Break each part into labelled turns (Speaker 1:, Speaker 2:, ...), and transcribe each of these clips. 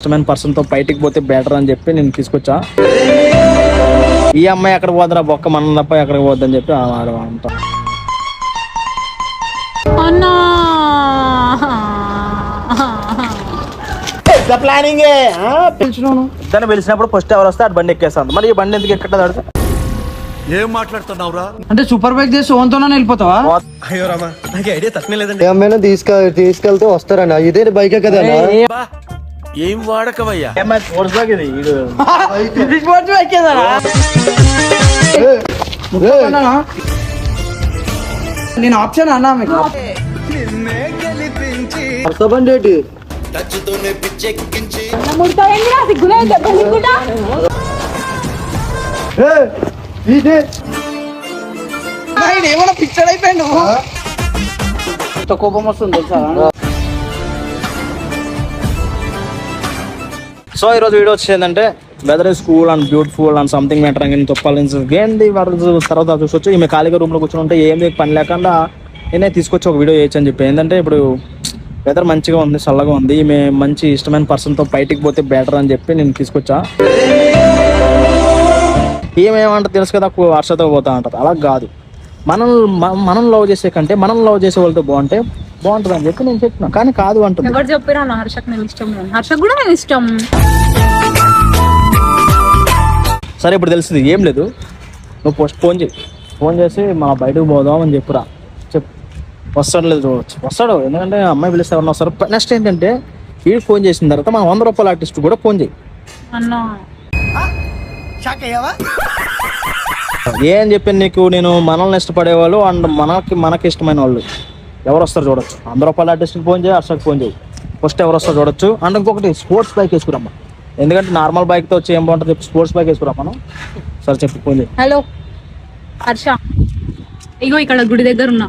Speaker 1: ఇష్టమైన పర్సన్తో బయటికి పోతే బెటర్ అని చెప్పి నేను తీసుకొచ్చా. ఈ అమ్మాయి ఎక్కడ పోదరా బొక్క మనం తప్ప ఎక్కడికి పోద్దని చెప్పి ప్లానింగ్ ఇద్దరు పిలిచినప్పుడు ఫస్ట్ ఎవరు వస్తే అటు బండి ఎక్కేస్తాను మరి ఈ బండి ఎందుకు ఎక్కట్లేదు అడుగు
Speaker 2: ఏం మాట్లాడుతున్నావురా?
Speaker 3: అంటే సూపర్ బైక్ చేసి ఓన్తోనే వెళ్ళిపోతావా?
Speaker 2: అయ్యో రామా నాకు ఐడియా తక్కువ లేదండి.
Speaker 4: తీసుకెళ్తే వస్తారన్న. ఇదే బైకే కదా?
Speaker 2: ఏం వాడకవయ్యా?
Speaker 3: నేను ఆప్షన్ అన్నా మీకు.
Speaker 4: కొత్త బండి ఏంటి
Speaker 5: ముడతావేంద్రా సిగ్గులే? దెబ్బ సిగ్గుటా
Speaker 4: ఏయ్, ఇది
Speaker 3: ఆయన ఏమైనా పిక్చర్ అయిపోయాడు ఎంత కోపం వస్తుంది తెలుసా?
Speaker 1: సో ఈ రోజు video వచ్చేదంటే weather is cool and beautiful and something matter అని తొప్పాలని ఏంది? తర్వాత చూసొచ్చు. ఈమె ఖాళీగా రూమ్లో కూర్చొని ఉంటే ఏమి పని లేకుండా నేనే తీసుకొచ్చి ఒక వీడియో చేయొచ్చు అని చెప్పి. ఏంటంటే ఇప్పుడు వెదర్ మంచిగా ఉంది చల్లగా ఉంది. ఈమె మంచి ఇష్టమైన పర్సన్తో బయటికి పోతే బెటర్ అని చెప్పి నేను తీసుకొచ్చా. ఈమె ఏమంటే తెలుసు కదా వర్షతో పోతా అంటారు అలా కాదు. మనం మనం లవ్ చేసే కంటే మనం లవ్ చేసే వాళ్ళతో బాగుంటే బాగుంటుంది అని చెప్పి నేను చెప్పిన. కానీ కాదు అంటుంది.
Speaker 5: ఎవరు చెప్పారా నా హర్షకు నేను ఇష్టం లేదు హర్షకు కూడా నేను ఇష్టం.
Speaker 1: సరే ఇప్పుడు తెలిసింది ఏం లేదు. నువ్వు పోస్ట్ ఫోన్ చేయి. ఫోన్ చేసి మా బయటకు పోదాం అని చెప్పురా. చెప్పు. వస్తాడు లేదు చూడవచ్చు వస్తాడు? ఎందుకంటే అమ్మాయి పిలిస్తే ఎవరన్నా వస్తారు. నెక్స్ట్ ఏంటంటే వీడికి ఫోన్ చేసిన తర్వాత మన వంద రూపాయల ఆర్టిస్ట్ కూడా ఫోన్ చేయి.
Speaker 5: అన్నా.
Speaker 1: ఏం చెప్పాను నీకు? నేను మనల్ని ఇష్టపడే వాళ్ళు అండ్ మనకి మనకి ఇష్టమైన వాళ్ళు. ఎవరు వస్తారు చూడొచ్చు. వంద రూపాయల ఆర్టిస్ట్కి ఫోన్ చేయి అర్షకి ఫోన్ చేయి. ఫస్ట్ ఎవరు వస్తారు చూడొచ్చు. అండ్ ఇంకొకటి స్పోర్ట్స్ బైక్ వేసుకురమ్మా. ఎందుకంటే నార్మల్ బైక్తో వచ్చి ఏం బాగుంటుంది చెప్పి? స్పోర్ట్స్ బైక్ వేసుకురా మనం. సరే చెప్పి ఫోన్ చేయి.
Speaker 5: హలో హర్ష. ఇగో ఇక్కడ గుడి దగ్గర ఉన్నా.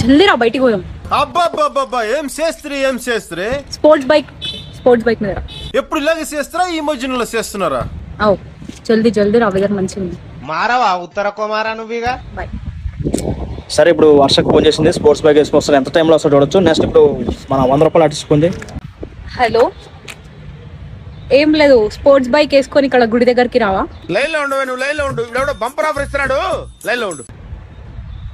Speaker 5: జల్దీ రా బయటికి పోదాం.
Speaker 2: అబ్బాబ్బాబ్బా ఏం చేస్త్రీ ఏం చేస్త్రీ
Speaker 5: స్పోర్ట్స్ బైక్ స్పోర్ట్స్ బైక్ మీద
Speaker 2: ఎప్పుడు ఇలాగే చేస్తారా ఈ మధ్యలో చేస్తున్నారా?
Speaker 5: అవు. జల్దీ జల్దీ రా వెదర్ మంచిగా ఉంది
Speaker 6: మారవా? ఉత్తర కుమారా నువ్వుగా?
Speaker 5: బాయ్
Speaker 1: సరే ఇప్పుడు వర్షకు ఫోన్ చేసింది. స్పోర్ట్స్ బైక్ వేసుకొస్తారు ఎంత టైంలో వస్తాడు చూడొచ్చు? నెక్స్ట్ ఇప్పుడు మన వంద రూపాయలు చేయి
Speaker 5: హలో. ఏం లేదు స్పోర్ట్స్ బైక్ వేసుకొని ఇక్కడ గుడి దగ్గరికి రావా?
Speaker 2: లైన్లో ఉండు నువ్వు లైన్లో ఉండు ఎవడో బంపర్ ఆఫర్ ఇస్తున్నాడు. లైన్లో ఉండు.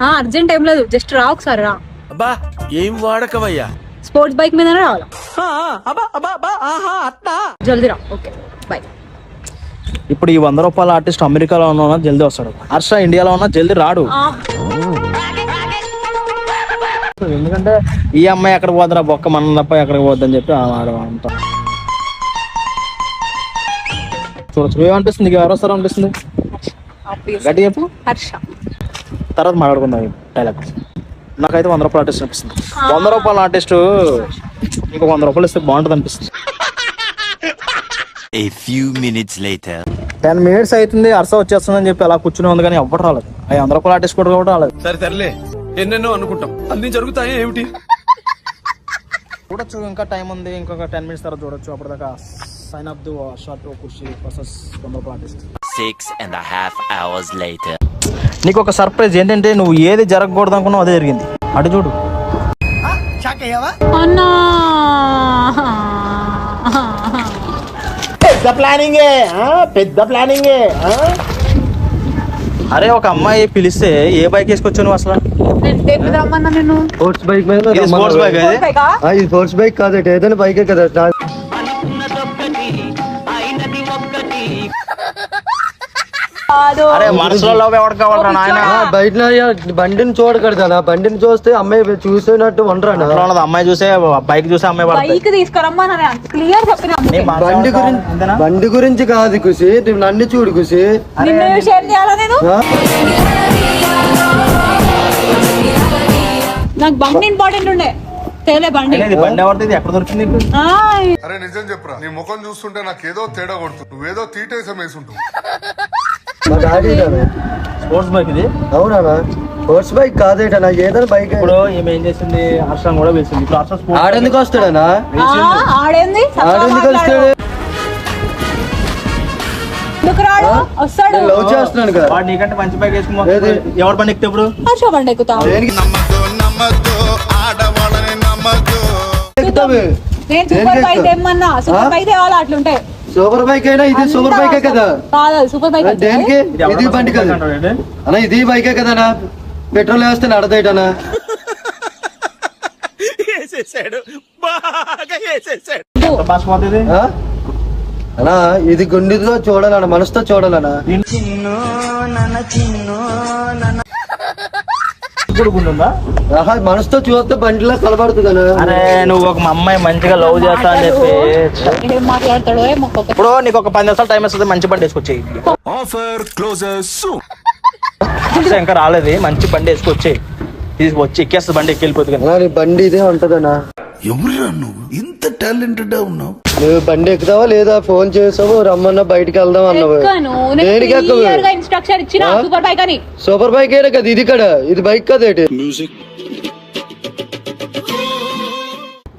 Speaker 5: ఆ అర్జెంట్ ఏం లేదు. జస్ట్ రా ఒకసారి రా.
Speaker 2: అబ్బా ఏం వాడకవయ్యా?
Speaker 5: స్పోర్ట్స్ బైక్ మీద రావాలా? జల్దీ రా. ఓకే బాయ్
Speaker 1: ఇప్పుడు ఈ వంద రూపాయల ఆర్టిస్ట్ అమెరికాలో ఉన్నా జల్దీ వస్తాడు. హర్ష ఇండియాలో ఉన్నా జల్దీ రాడు. ఎందుకంటే ఈ అమ్మాయి ఎక్కడ పోదరా బొక్క మనం తప్ప ఎక్కడికి పోద్దని చెప్పి ఆ వాడు అంటా. చూడొచ్చు. ఏమనిపిస్తుంది? నీకు ఎవరు వస్తారో అనిపిస్తుంది? గట్టి చెప్పు.
Speaker 5: హర్ష.
Speaker 1: తర్వాత మాట్లాడుకుందాం డైలాగ్ నాకైతే వంద రూపాయల ఆర్టిస్ట్ అనిపిస్తుంది. వంద రూపాయల ఆర్టిస్ట్ ఇంకో వంద రూపాయలు ఇస్తే బాగుంటుంది అనిపిస్తుంది.
Speaker 7: A few minutes later.
Speaker 1: Ten minutes అవుతుంది అరస వచ్చేస్తుందని చెప్పి అలా కూర్చుని ఉంది కానీ ఎవ్వరు రాలేదు. అవి వంద రూపాయల ఆర్టిస్ట్ కూడా కూడా రాలేదు.
Speaker 2: సరే సర్లే. ఎన్నెన్నో అనుకుంటాం. అన్ని జరుగుతాయి ఏమిటి?
Speaker 1: చూడొచ్చు ఇంకా టైం ఉంది. ఇంకొక టెన్ మినిట్స్ తర్వాత చూడొచ్చు. అప్పటిదాకా సైన్ అప్ ది షార్ట్ కుర్చీ versus artist
Speaker 7: a half hours later.
Speaker 1: నీకు ఒక సర్ప్రైజ్ ఏంటంటే నువ్వు ఏది జరగకూడదు అనుకున్నావు అదే జరిగింది. అటు చూడు.
Speaker 5: అన్నా!
Speaker 1: పెద్ద ప్లానింగే పెద్ద ప్లానింగే అరే ఒక అమ్మాయి పిలిస్తే ఏ బైక్ వేసుకొచ్చావు నువ్వు అసలు?
Speaker 4: స్పోర్ట్స్ బైక్ మీద
Speaker 1: స్పోర్ట్స్ బైక్
Speaker 4: స్పోర్ట్స్ బైక్ కాదు ఏదైనా బైకే కదా.
Speaker 5: కాదు.
Speaker 1: అరే మనసులో కావాలరా నాయన?
Speaker 4: ఆ, బయట బండిని చూడకూడదా బండిని చూస్తే అమ్మాయి చూసినట్టు
Speaker 1: ఉన్నది అమ్మాయి చూసే బైక్ చూసే అమ్మాయి
Speaker 5: బైక్ తీసుకురమ్మా క్లియర్ చెప్పిన
Speaker 4: బండి గురించి? బండి గురించి కాదు కుసి నువ్వు నన్ను చూడు కుసి?
Speaker 5: నాకు బండి ఇంపార్టెంట్ ఉండే. తేలే బండి.
Speaker 1: ఇది బండి ఎవరిది? ఎక్కడ దొరికింది.
Speaker 8: అరే నిజం చెప్పురా? నీ ముఖం చూస్తుంటే నాకేదో తేడా కొడుతుంది. నువ్వేదో తీటేసం వేసుంటావు.
Speaker 4: మా డాడీ ఇదానా?
Speaker 1: స్పోర్ట్స్ బైక్ ఇది?
Speaker 4: అవునా స్పోర్ట్స్ బైక్ కాదేటనా ఏదైనా బైక్
Speaker 1: ఇప్పుడు ఈమె ఏం చేసింది? హర్షం కూడా పిలిచింది ఇప్పుడు హర్ష స్పోర్ట్స్
Speaker 4: ఆడెందుకు వస్తాడనా
Speaker 5: ఆడేంది?
Speaker 4: ఆడెందుకు. వస్తాడు?
Speaker 5: వస్తాడు.
Speaker 4: నేను లవ్ చేస్తున్నాను కదా.
Speaker 1: వాడు నీకంటే మంచి బైక్ వేసుకుని
Speaker 4: ఏది?
Speaker 1: ఎవరు బండి ఎక్కితే ఇప్పుడు?
Speaker 5: హర్ష బండి
Speaker 8: ఆడవాళ్ళని
Speaker 5: నేను సూపర్ బైక్ సూపర్? బైక్ తేవాలి? అట్లుంటాయి
Speaker 9: సూపర్ బైక్ అయినా ఇది సూపర్ బైకే కదా?
Speaker 5: కాదు సూపర్ బైక్ అంటే?
Speaker 9: దేనికి? ఇది బండి కదా. అన్న ఇది బైకే కదనా పెట్రోల్ వేస్తే నడదేటనా
Speaker 2: వేసేసాడు. బాగా వేసేసాడు.
Speaker 1: బాస్మతి
Speaker 9: అన్నా ఇది గుండెతో చూడాలన్న మనసుతో చూడాలన్నా.
Speaker 1: గుండుందా
Speaker 9: ఆహా మనసుతో చూస్తే బండిలో కలబడుతుందనా
Speaker 1: అరే నువ్వు ఒక మా అమ్మాయి మంచిగా లవ్ చేస్తా అని చెప్పి.
Speaker 5: మాట్లాడతాడో
Speaker 1: ఇప్పుడు నీకు ఒక పది నిమిషాలు టైం వస్తుంది మంచి బండి వేసుకొచ్చేయి.
Speaker 2: ఆఫర్ క్లోజర్ సూన్
Speaker 1: ఇంకా రాలేదు మంచి బండి వేసుకొచ్చేయి. తీసుకు వచ్చి ఎక్కేస్తుంది బండి ఎక్కి వెళ్ళిపోతుంది.
Speaker 9: బండి ఇదే ఉంటదనా
Speaker 2: ఎవరురా నువ్వు? ఇంత టాలెంటెడ్ ఉన్నావు?
Speaker 9: నువ్వు బండి ఎక్కుతావా లేదా ఫోన్ చేసావు? రమ్మన్నా బయటికి వెళ్దాం అన్నావు. దేనికి
Speaker 5: ఇన్స్ట్రక్షన్ ఇచ్చిన? సూపర్ బైక్ అని.
Speaker 9: సూపర్ బైక్ అయినా కదా? ఇది కదా ఇది బైక్ కదా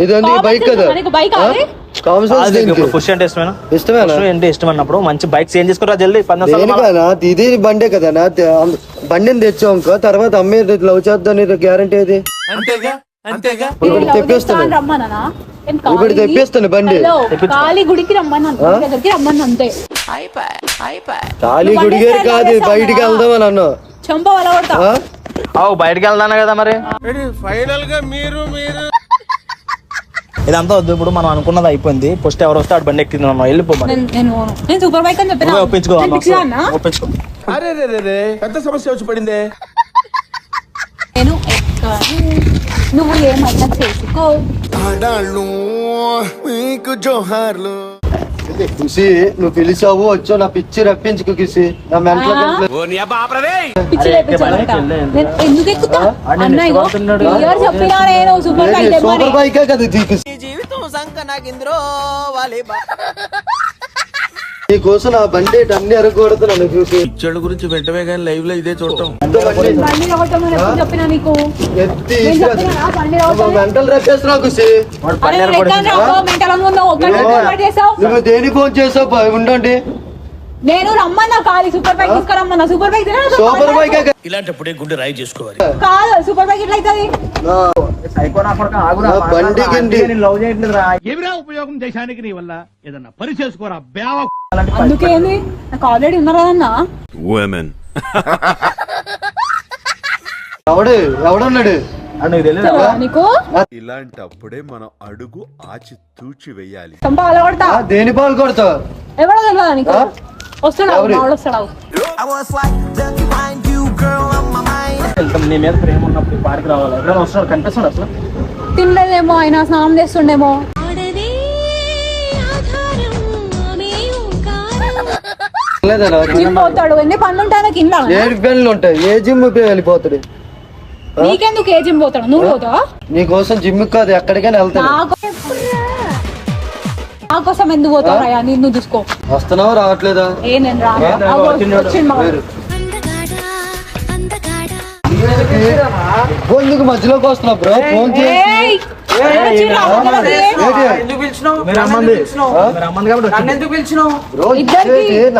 Speaker 9: ఇది ఉంది
Speaker 5: Common
Speaker 9: బైక్ కదా
Speaker 5: మనకి bike అది?
Speaker 9: కామన్ సెన్స్
Speaker 1: ఇప్పుడు
Speaker 9: దేనికి?
Speaker 1: పుష్ అంటే ఇష్టమేనా?
Speaker 9: ఇష్టమేనా?
Speaker 1: పుష్ అంటే ఇష్టం అన్నప్పుడు మంచి బైక్స్ ఏం చేసుకురా జల్దీ.
Speaker 9: ఇది బండే కదా బండిని తెచ్చావు ఇంకో తర్వాత అమ్మే లవ్ చేద్దాం గ్యారంటీ ఏది?
Speaker 2: అంతేగా? అంతేగా?
Speaker 9: తెప్పిస్తాను. ఇప్పుడు బండి.
Speaker 5: గుడికి రమ్మన్నాను గుడి దగ్గరికి రమ్మన్నా అంతే.
Speaker 9: ఖాళీ
Speaker 5: నువ్వు
Speaker 9: గుడిగేరు
Speaker 5: బండి
Speaker 9: కాదు? బయటికి వెళ్దాం అని అన్నా
Speaker 5: చెంప వల కొడతా.
Speaker 9: ఆ?
Speaker 1: అవు బయటకు వెళ్దాను కదా మరి?
Speaker 2: ఫైనల్గా మీరు మీరు.
Speaker 1: ఇదంతా వద్దు ఇప్పుడు మనం అనుకున్నది అయిపోయింది. ఫస్ట్ ఎవరు వస్తే ఆడు బండి ఎక్కింది మనం. వెళ్ళిపో మరి.
Speaker 5: నేను నేను పోను. నేను సూపర్ బైక్ అని చెప్పిన?
Speaker 1: నువ్వే ఒప్పించుకో
Speaker 5: నేను పిచ్చిదా అన్నా?
Speaker 1: ఒప్పించుకో.
Speaker 2: అరే రే రే రే. పెద్ద సమస్య వచ్చి పడిందే.
Speaker 5: నేను ఎక్కను నువ్వు ఏమైనా చేసుకో
Speaker 2: ఆడాళ్ళు మీకు జోహార్లు
Speaker 9: కుసి నువ్వు పిలిచావు వచ్చో నా పిచ్చి రప్పించుకు కిసి నా మెంటలో
Speaker 5: ఆ?
Speaker 2: ఓ నీ అబ్బా ఆపరదే
Speaker 5: పిచ్చి
Speaker 1: అరే,
Speaker 5: లేపించాలంట.
Speaker 1: ఎక్కే బండి ఎక్కి
Speaker 5: నేను ఎందుకు ఎక్కుతా
Speaker 1: ఆ, నేను
Speaker 5: అన్న ఇగో
Speaker 1: ఇష్టపడుతున్నాడు.
Speaker 5: క్లియర్ చెప్పినా నేను సూపర్ బైక్ తెమ్మని
Speaker 9: సూపర్ బైకే కదా ఇది కిసి. నీ కోసం నా బండి అన్ని చూసి.
Speaker 2: చెడు గురించి వెంటనే కానీ లైవ్లో ఇదే చూడటం.
Speaker 9: బండి?
Speaker 5: ఎప్పుడు చెప్పినా నీకు?
Speaker 9: ఎత్తి
Speaker 5: నేను చెప్పినా బండి రావటం
Speaker 9: మెంటల్ రప్పేస్తున్నావు కుసి.
Speaker 1: వాడు
Speaker 5: అరే
Speaker 1: పన్నీర్
Speaker 5: నువ్వు
Speaker 1: కూడా
Speaker 5: ఎక్కడ రావో మెంటల్ అనుకున్నావు ఒక్కటి చేసావు.
Speaker 9: నువ్వు దేని ఫోన్ చేసావు? బా- ఉండండి.
Speaker 5: నేను రమ్మన్నా కాదు సూపర్ బైక్ తీసుకురమ్మన్నా. సూపర్ బైక్
Speaker 9: సూపర్ బైకే.
Speaker 2: ఇలాంటప్పుడే గుండె రాయి చేసుకోవాలి.
Speaker 5: కాదు సూపర్ బైక్ ఎట్లా అవుతుంది
Speaker 9: నా
Speaker 1: సైకో నా కొడుకు ఆగురా.
Speaker 9: నా బండి గిండి.
Speaker 1: నేను లవ్ చేయట్లేదురా.
Speaker 4: ఏమిరా ఉపయోగం దేశానికి నీ వల్ల? ఏదన్నా పని చేసుకోరా బేవ
Speaker 5: అందుకే ఏంది? నాకు ఆల్రెడీ ఉన్నారు కదన్నా
Speaker 2: ఉమెన్
Speaker 9: ఎవడు? ఎవడున్నాడు?
Speaker 8: ఇలాంటప్పుడే మనం అడుగు ఆచి తూచి వెయ్యాలి.
Speaker 9: దేని పాలు కొడతావు?
Speaker 5: ఎవడో తెలియదా నీకు?
Speaker 1: నీ మీద ప్రేమ ఉన్నప్పుడు ఈ పార్క్ రావాలి? ఎప్పుడైనా వస్తున్నాడు అసలు?
Speaker 5: తినలేదేమో ఆయన స్నానం చేస్తుండేమో. జిమ్ పోతాడు ఎన్ని పనులు ఉంటాయి
Speaker 9: ఏడు ఉంటాయి? ఏ జిమ్ వెళ్ళిపోతాడు
Speaker 5: నీకెందుకు ఏ జిమ్ పోతాడు? నువ్వు పోతావా?
Speaker 9: నీ కోసం జిమ్ కాదు ఎక్కడికైనా వెళ్తాను.
Speaker 5: నా కోసం ఎందుకు పోతావు అయ్యా నిన్ను చూసుకో.
Speaker 9: వస్తున్నావా రావట్లేదా?
Speaker 5: ఏ నేను
Speaker 9: ఎందుకు మధ్యలోకి వస్తున్నావు బ్రో? ఫోన్ చేసి
Speaker 5: ఇద్దరికి
Speaker 9: ఇచ్చేసి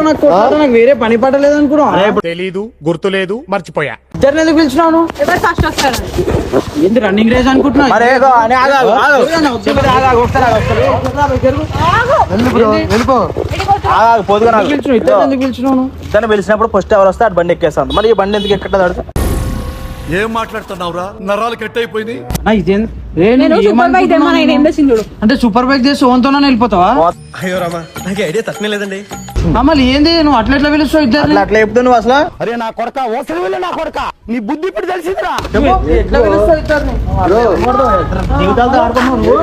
Speaker 9: నాకు?
Speaker 4: వేరే పని పట్టలేదు అనుకున్నా
Speaker 2: తెలీదు గుర్తులేదు మర్చిపోయా.
Speaker 4: ఇద్దరిని ఎందుకు పిలిచినాను?
Speaker 5: ఎవరు ఫస్ట్ వస్తారు?
Speaker 4: ఏంటి రన్నింగ్ రేస్ అనుకుంటున్నా
Speaker 1: మరి ఏగో, అని ఆగు, ఆగు, ఆగు. చెప్పేది ఆగు, ఆగు, వస్తారు, ఆగు, వస్తారు.
Speaker 9: వెళ్ళు బ్రో వెళ్ళిపో
Speaker 1: ఆగు, ఆగు, పోదుగా నాకు.
Speaker 4: ఇద్దరు ఎందుకు పిలిచినాను
Speaker 1: ఇద్దరిని పిలిచినప్పుడు ఫస్ట్ ఎవరు వస్తే బండి ఎక్కేస్తాను మరి ఈ బండి ఎందుకు అడుగు
Speaker 8: ఏం మాట్లాడుతున్నావురా? నరాలు కట్ అయిపోయింది
Speaker 4: అంటే సూపర్ బైక్ చేసి ఓన్తోనే వెళ్ళిపోతావా?
Speaker 2: అయ్యో రామా నాకు ఐడియా తక్కువ లేదండి.
Speaker 4: మళ్ళీ ఏంది నువ్వు అట్లా ఎట్లా పిలుస్తావు ఇద్దరిని?
Speaker 1: అట్లా చెప్తావు నువ్వు అసలు?
Speaker 2: అరే నా కొడక ఓసరి వెళ్ళి నా కొడక. నీ బుద్ధి ఇప్పుడు తెలిసిందిరా.
Speaker 4: ఎట్లా పిలుస్తావు ఇద్దరిని?
Speaker 9: బ్రో.
Speaker 1: జీవితాలతో ఆడుకున్నావు నువ్వు?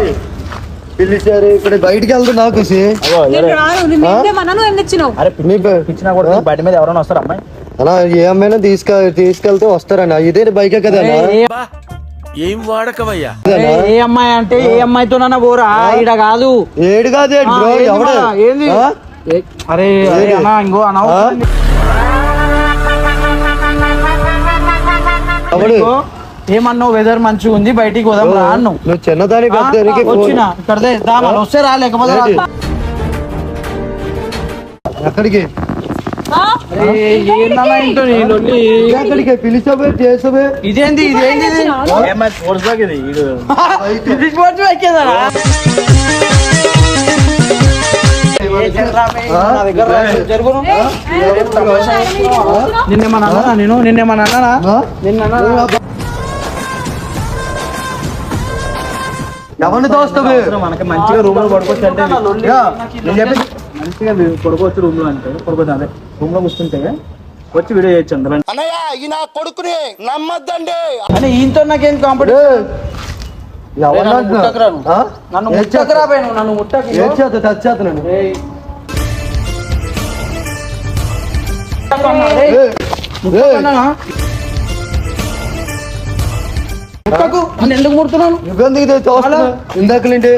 Speaker 9: పిలిచారు ఇక్కడ బయటికి వెళ్తున్నా కుసి
Speaker 1: అగో,
Speaker 5: నేను
Speaker 1: ఎవరే?
Speaker 5: రాను నిన్ను ఏమన్నా నువ్వు ఏం తెచ్చినావు?
Speaker 1: అరే
Speaker 9: నీ బ-
Speaker 1: పిచ్చినా కూడా బండి మీద ఎవరైనా వస్తారు అమ్మాయి?
Speaker 9: అలా ఏ అమ్మాయినా తీసుకె తీసుకెళ్తే వస్తారన్నా. ఇదే బైకే కదా?
Speaker 2: ఏం వాడకవయ్యా?
Speaker 4: ఏ అమ్మాయి అంటే ఏ అమ్మాయితోనన్నా పోరా? ఈడ కాదు.
Speaker 9: ఏడు కాదు
Speaker 4: ఏంది అరే అరే? అన్నా ఇంకో అన్నా ఏమన్నావు? వెదర్ మంచిగా ఉంది బయటికి పోదాం రా అన్నావు.
Speaker 9: నువ్వు చిన్నదాని
Speaker 4: వచ్చిన. ఇక్కడ వస్తే రా లేకపోతే రా.
Speaker 9: ఏంటి? ఎక్కడికి?
Speaker 5: ఆ?
Speaker 4: ఏందన్నా ఇంటో నీ లొల్లి? ఎక్కడికి? పిలిచబే చేసబే
Speaker 1: ఇదేంది ఇదేంది స్పోర్ట్స్ ఇది
Speaker 4: నిన్నేమన్నా అన్నానా నేను నిన్నేమన్నా అన్నానా నిన్న ఎవరిని దోస్తావే
Speaker 1: మనకి మంచిగా రూమ్లో పడుకోవచ్చు అంటే నేను చెప్పి మంచిగా పడుకోవచ్చు రూమ్లో అంటే పడుకోవచ్చు అదే రూమ్లో కూర్చుంటే వచ్చి వీడియో చేయొచ్చు అందులో.
Speaker 2: అన్నయ్య ఈ నా కొడుకుని నమ్మద్దండి.
Speaker 4: అని ఈయనతో నాకేం కాంపిటీషన్ నన్ను ముట్టకరా పోయి నువ్వు నన్ను ముట్టక ఏం చేత టచ్ చేస్తున్నాను ముట్టకు. నన్ను ఎందుకు ముడుతున్నాను? ఇందాకలేంటి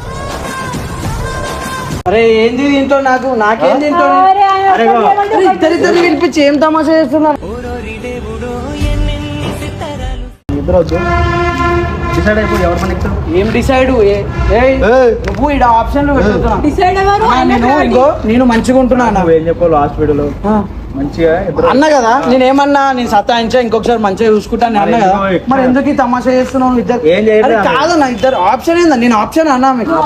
Speaker 4: అరే ఏంది దీంతో నాకు? నాకేం.
Speaker 5: ఏమంటే
Speaker 4: ఇద్దరిద్దరు పిలిపించి ఏం తమాషా చేస్తున్నారు?
Speaker 1: ఇద్దరు వద్దు. డిసైడ్ అయిపోయి ఎవరు మన ఎక్కుతారు?
Speaker 4: ఏం డిసైడ్ నువ్వు ఇక్కడ ఆప్షన్ పెట్టుతున్నా
Speaker 5: డిసైడ్
Speaker 4: నేను ఇంకో నేను మంచిగా ఉంటున్నా అన్న.
Speaker 1: నువ్వు ఏం లాస్ట్ వీడియోలో మంచిగా
Speaker 4: అన్న కదా? నేను ఏమన్నా నేను సతాయించా? ఇంకొకసారి మంచిగా చూసుకుంటాను అన్న కదా?
Speaker 1: మరి ఎందుకు
Speaker 4: ఈ తమాషా చేస్తున్నావు ఇద్దరు?
Speaker 1: ఏం అన్న.
Speaker 4: కాదు నా ఇద్దరు ఆప్షన్ ఏందా? నేను ఆప్షన్ అన్నా మీకు.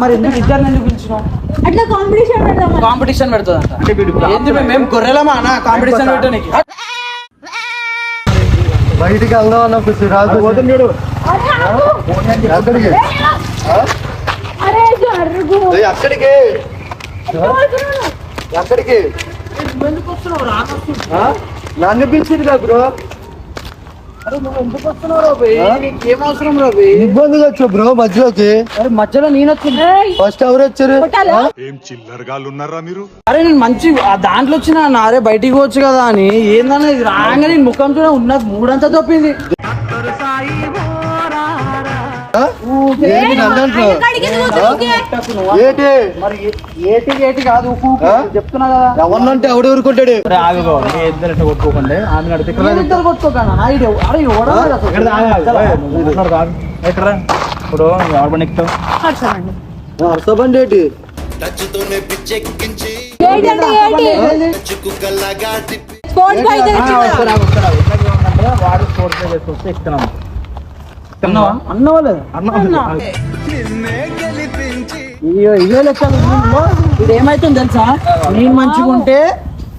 Speaker 4: మరి ఎందుకు ఇద్దరు ఎందుకు పిలిచినావు?
Speaker 5: అట్లా కాంపిటీషన్ పెడదాం
Speaker 4: కాంపిటీషన్ పెడుతుందంట.
Speaker 1: అంటే
Speaker 4: మేము గొర్రెలమా అన్న? కాంపిటీషన్ పెట్టడానికి.
Speaker 9: బయటికి వెళ్దాం అన్నప్పుడు
Speaker 1: పోతుంది చూడు.
Speaker 5: అరే ఆగు.
Speaker 9: ఎక్కడికి? నన్ను పిలిచింది కదా బ్రో. ఇబ్బందిగా వచ్చావు బ్రో మధ్యలోకి?
Speaker 4: అరే మధ్యలో నేను వచ్చింది
Speaker 9: ఫస్ట్ ఎవరు వచ్చారు?
Speaker 4: అరే నేను మంచి ఆ దాంట్లో వచ్చిన అరే బయటికి పోవచ్చు కదా అని ఏందన్న ఇది రాగానే నేను ముఖం చూడ ఉన్నది మూడంతా తప్పింది.
Speaker 9: ఏంటి
Speaker 4: మరి ఏటి ఏటి కాదు? చెప్తున్నా కదా.
Speaker 9: ఎవరినంటే ఎవడు ఊరుకుంటాడు?
Speaker 1: మీ ఇద్దరు ఇట్లా కొట్టుకోకండి. ఆమె
Speaker 4: నేను ఇద్దరు అరే
Speaker 1: ఆగు, ఆగు. రా? ఇప్పుడు ఎవరు పని ఎక్కుతావు.
Speaker 9: అర్థబండి ఏంటి?
Speaker 1: వాడు స్పోర్ట్స్ చేసుకొస్తే ఎక్కుతున్నాను
Speaker 5: అన్నా.
Speaker 4: అయ్యో ఇదే ఏమైతుంది తెలుసా? నేను మంచిగా ఉంటే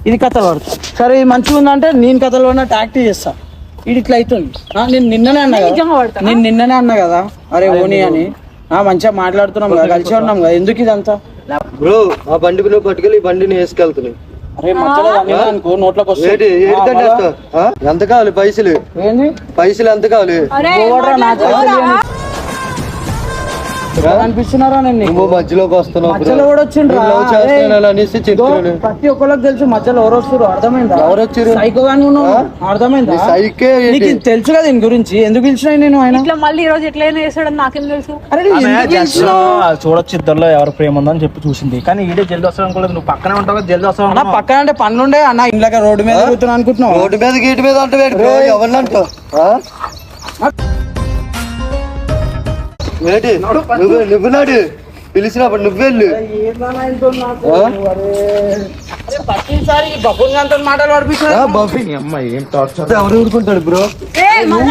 Speaker 4: ఇది కథలు పడుతుంది సరే ఇది మంచిగా ఉందంటే నేను కథలు పడినట్టు యాక్టివ్ చేస్తా. ఇది ఇట్లా అవుతుంది. ఆ, నేను నిన్ననే అన్నా కదా? నేను నిన్ననే అన్నా కదా. అరే ఓని అని. ఆ మంచిగా మాట్లాడుతున్నాం కదా కలిసి ఉన్నాం కదా. ఎందుకు ఇదంతా?
Speaker 9: బ్రో ఆ బండి నువ్వు పట్టుకెళ్ళి ఈ బండిని వేసుకెళ్తున్నాయి ఎంత కావాలి పైసలు? పైసలు ఎంత కావాలి?
Speaker 4: అనిపిస్తున్నారా నేను
Speaker 9: మధ్యలోకి వస్తున్నావు.
Speaker 4: మధ్యలో కూడా వచ్చిండ్రా? ప్రతి ఒక్కరికి తెలుసు మధ్యలో ఎవరు వస్తారు అర్థమైందా?
Speaker 9: ఎవరు వచ్చారు?
Speaker 4: సైకో గాని ఉన్నావు అర్థమైందా?
Speaker 9: నీ సైకే ఏంటి?
Speaker 4: నీకు తెలుసు కదా దీని గురించి. ఎందుకు పిలిచినా నేను ఆయన?
Speaker 5: ఇట్లా మళ్ళీ ఈ రోజు ఎట్లయినా చేస్తాడని నాకేం తెలుసు?
Speaker 4: అరే ఎందుకు పిలిచినావు?
Speaker 1: చూడొచ్చు ఇద్దరులో ఎవరు ప్రేమ ఉందని చెప్పి చూసింది. కానీ ఈడే జల్ది వస్తాడు అనుకోలేదు. నువ్వు పక్కనే ఉంటావు కదా జల్ది వస్తావు
Speaker 4: అన్న
Speaker 1: అనుకున్నావు.
Speaker 4: పక్కన అంటే పనులుండే అన్న ఇంట్లో రోడ్డు మీద కూర్చున్నా అనుకుంటున్నావు?
Speaker 9: రోడ్డు మీద గీటి మీద అంటే బ్రో ఏంటి నువ్వు నువ్వు నాడు పిలిచినప్పుడు నువ్వెళ్ళు. ఎవరు ఊరుకుంటాడు బ్రో? నువ్వు.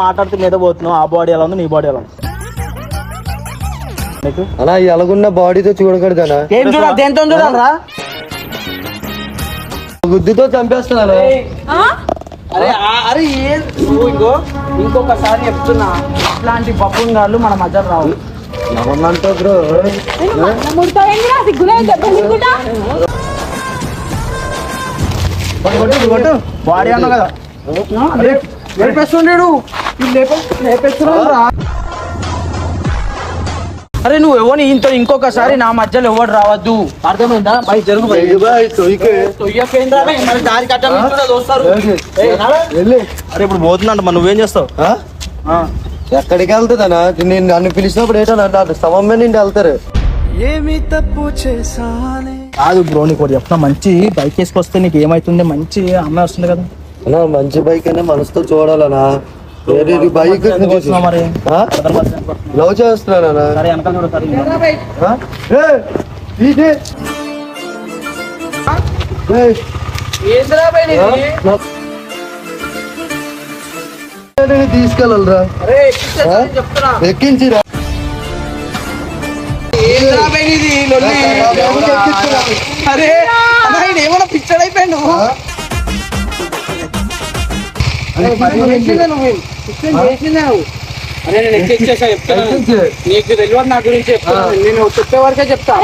Speaker 1: మాట్లాడుతూ మీద పోతున్నావు. ఆ బాడీ ఎలా ఉంది నీ బాడీ ఎలా ఉంది.
Speaker 9: అలా ఎలాగున్న బాడీతో చూడకూడదనా
Speaker 4: ఏం చూడ దేంతో చూడాలరా?
Speaker 9: గుద్దుతో చంపేస్తున్నాను.
Speaker 5: ఆ?
Speaker 4: అరే అరే ఏ ఇంకో ఇంకొకసారి చెప్తున్నా. ఇట్లాంటి బబ్బుల్ గాళ్ళు మన మధ్య రావు.
Speaker 9: ఎవరినంటావు బ్రో?
Speaker 1: బాడీ అన్నావు కదా.
Speaker 4: లేపేస్తుండేడు లేపేస్తున్నాడు రా అరే నువ్వు ఎవరిని ఇంత ఇంకొకసారి నా మధ్యలో ఎవరు రావద్దు? అర్థమైందా? బై జరుగు బై దారి
Speaker 1: అరే ఇప్పుడు పోతుందంట మరి నువ్వేం చేస్తావు?
Speaker 9: ఆ?
Speaker 1: ఆ.
Speaker 9: ఎక్కడికి వెళ్తుందనా నేను నన్ను పిలిచినప్పుడు ఏంటో నన్ను స్తంభం మీద నుండి వెళ్తారు.
Speaker 4: ఏమి తప్పు చేశానే?
Speaker 1: కాదు బ్రో నీకు ఒకటి చెప్తా మంచి బైక్ వేసుకొస్తే నీకు ఏమైతుంది? మంచి అమ్మాయి వస్తుంది కదా.
Speaker 9: అన్నా మంచి బైక్ అనే మనసుతో చూడాలనా వేరే బైక్ లవ్ చేస్తున్నానా? తీసుకెళ్ళరా ఎక్కించిరా?
Speaker 4: ఏంద్రా బై నీది లొల్లి? అరే అన్నా ఈయన ఏమన్నా పిచ్చడైపోయాడు నువ్వు? అరే నేను ఎక్కించేసా చెప్తాను నీకు తెలియదు నా గురించి చెప్తాను నేను చెప్పే వరకే చెప్తా.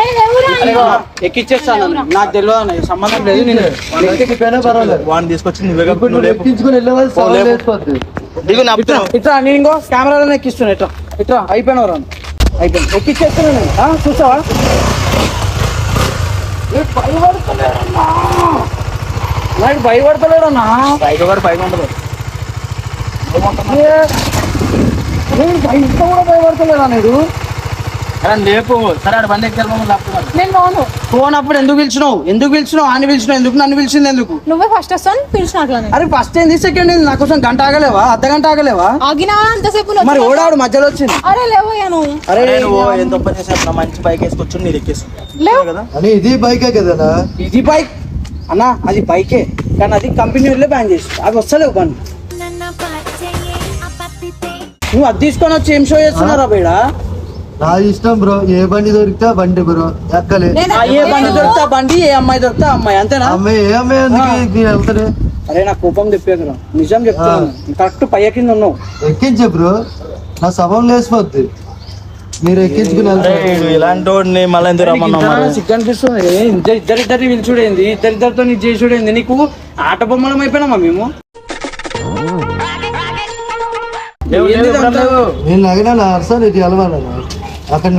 Speaker 4: ఎక్కిచ్చేస్తాను నాకు తెలియదు అన్న సంబంధం లేదు. నేను
Speaker 1: వాడిని తీసుకొచ్చి నువ్వే
Speaker 4: నేను కెమెరాలో ఎక్కిస్తున్నా ఇట్రా. ఇట్రా అయిపోయినా రా అయిపోయింది ఎక్కిచ్చేస్తున్నా నేను. ఆ, చూసావా? ఏ, భయపడతలేడన్నా నాకు భయపడతలేడన్నా?
Speaker 1: బైక్ కూడా పైన ఉండదు.
Speaker 4: బయట కూడా భయపడతలేడా నేను
Speaker 1: లేపు. సరే ఆడ బండి
Speaker 5: నేను పోను.
Speaker 4: ఫోన్ అప్పుడు ఎందుకు పిలిచినావు? ఎందుకు పిలిచినావు? అని పిలిచినావు? ఎందుకు నన్ను పిలిచింది ఎందుకు?
Speaker 5: నువ్వే ఫస్ట్ వస్తాను పిలిచినట్లా నేను
Speaker 4: అరే ఫస్ట్ ఏంది? సెకండ్ ఏంది? నా కోసం గంట ఆగలేవా? అర్ధ గంట ఆగలేవా?
Speaker 5: ఆగినా అంతసేపు
Speaker 4: మరి ఓడాడు మధ్యలో వచ్చింది.
Speaker 5: అరే లేవయ్యా నువ్వు.
Speaker 4: అరే
Speaker 1: నువ్వు ఎంత పని మంచి బైక్ వేసుకొచ్చి నీరు ఎక్కేసు
Speaker 5: లేవు.
Speaker 1: కదా?
Speaker 9: అని ఇది బైకే కదనా
Speaker 4: ఇది బైక్ అన్నా అది బైకే కానీ అది కంపెనీ వాళ్ళే బ్యాన్ చేసి అవి వస్తలేవు బండి నువ్వు అది తీసుకొని వచ్చి ఏం షో చేస్తున్నారా బేడా?
Speaker 9: నా ఇష్టం బ్రో ఏ బండి దొరికితే ఆ బండి బ్రో ఎక్కలే.
Speaker 5: నేను
Speaker 4: ఆ ఏ బండి దొరికితే ఆ బండి ఏ అమ్మాయి దొరికితే ఆ అమ్మాయి అంతేనా?
Speaker 9: అమ్మాయి ఏ అమ్మాయి
Speaker 4: అరే నా కోపం చెప్పేకరా నిజం చెప్తున్నాను. కరెక్ట్ పై కింద ఉన్నావు.
Speaker 9: ఎక్కించే బ్రో నా సభం లేచిపోద్ది. మీరు ఎక్కించుకుని
Speaker 1: ఇలాంటి వాడిని మళ్ళీ ఎందుకు రమ్మన్నావు మరి?
Speaker 4: సిగ్గు అనిపిస్తుంది ఏ, ఇద్దరు ఇద్దరిద్దరిని పిలిచుడేంది ఇద్దరిద్దరితో నీకు చేసుడేంది నీకు ఆట బొమ్మలం అయిపోయినామా మేము?
Speaker 9: నేను నగినా నా అలవాలన్నా అక్కడ?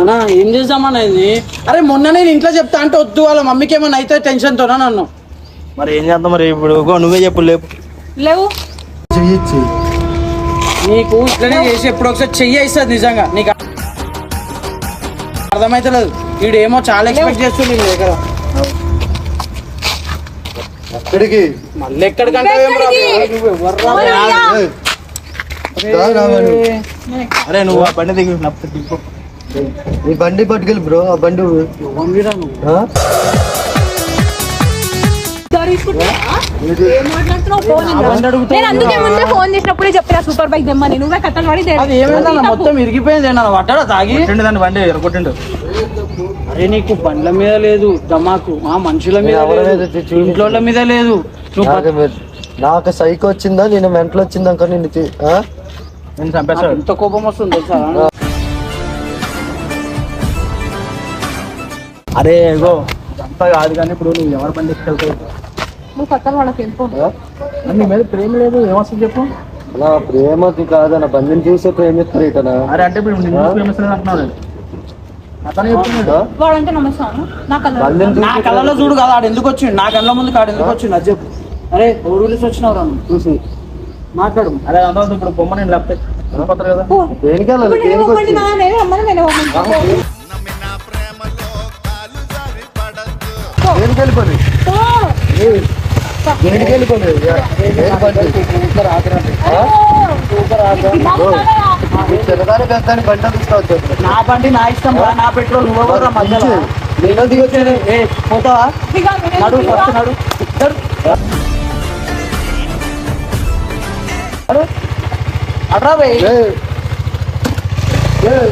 Speaker 4: అన్నా ఏం చేద్దామన్నా ఇది అరే మొన్న నేను ఇంట్లో చెప్తా అంటే వద్దు వాళ్ళ మమ్మీకి ఏమన్నా అయితే టెన్షన్ తోనా నన్ను?
Speaker 1: మరి ఏం చేద్దాం మరి ఇప్పుడు? నువ్వే చెప్పు లేపు.
Speaker 5: లేవు.
Speaker 9: చెయ్యొచ్చు
Speaker 4: నీకు ఇట్లనే చేసి ఎప్పుడు ఒకసారి చెయ్యి ఇస్తుంది నిజంగా. నీకు అర్థమైతలేదు. వీడేమో చాలా ఎక్స్పెక్ట్ చేస్తుంది నీ దగ్గర.
Speaker 9: ఎక్కడికి
Speaker 4: మళ్ళీ ఎక్కడికంటే.
Speaker 1: అరే నువ్వు ఆ బండి దిగు నా దిగు
Speaker 9: ఈ బండి పట్టుకెళ్ళి బ్రో ఆ బండి?
Speaker 5: ఫోన్ చేసినప్పుడే చెప్పిన సూపర్ బైక్ తెమ్మని. నువ్వే కథలు పడి.
Speaker 4: మొత్తం ఇరిగిపోయింది వడ్డాడా తాగి.
Speaker 1: దాన్ని బండి ఎరగొట్టిండు.
Speaker 4: అరే నీకు బండ్ల మీద లేదు దమాకు ఆ మనుషుల మీద లేదు ఇంట్లో మీద లేదు. నువ్వు
Speaker 9: నాకు మె- నాకు సైక్ వచ్చిందా? నేను మెంటల్ వచ్చిందా అనుకో నిన్ను తీ- ఆ?
Speaker 1: నేను
Speaker 4: నాకు
Speaker 1: చంపేస్తాడు
Speaker 4: ఎంత కోపం వస్తుంది తెలుసా?
Speaker 1: అరే ఇగో అంతా కాదు కానీ ఇప్పుడు నువ్వు ఎవరి బండి ఎక్కెళ్తావు
Speaker 5: నువ్వు వాళ్ళకి వెళ్ళిపో
Speaker 1: నీ మీద ప్రేమ లేదు ఏమొస్తుంది చెప్పు?
Speaker 9: నా ప్రేమకి కాదన్న బండిని చూసే ప్రేమిస్తారు ఇటనా
Speaker 1: అరే అంటే ఇప్పుడు నిన్ను ప్రేమిస్తున్నాడు అంటున్నాడు అతను చెప్తున్నాడు
Speaker 5: వాడంటే నమ్మస్తాను నా
Speaker 9: బండిని
Speaker 4: నా కళ్ళలో చూడు కదా ఆడు ఎందుకు వచ్చిండు? నా కళ్ళ ముందు కాడు ఎందుకు వచ్చిండు? అది చెప్పు. అరే ఎవరు గురించి వచ్చినావు రా? చూసి. మాట్లాడు.
Speaker 1: అరే అంతా ఇప్పుడు బొమ్మ నేను లేకపోతే కదా?
Speaker 9: దేనికి వెళ్ళాలి? దేనికి వచ్చి. దేనికి వెళ్ళిపోయి
Speaker 5: కాదయా.
Speaker 9: నువ్వు చిన్నదాని బండి
Speaker 4: నా బండి నా ఇష్టం రా నా పెట్రోల్ నువ్వు ఎవరు రా మధ్యలో
Speaker 9: నేను దిగొచ్చాను
Speaker 4: ఏ పోతావా నడు. ఫస్ట్ నడు. అట్రా బే
Speaker 9: ఏయ్. ఏయ్.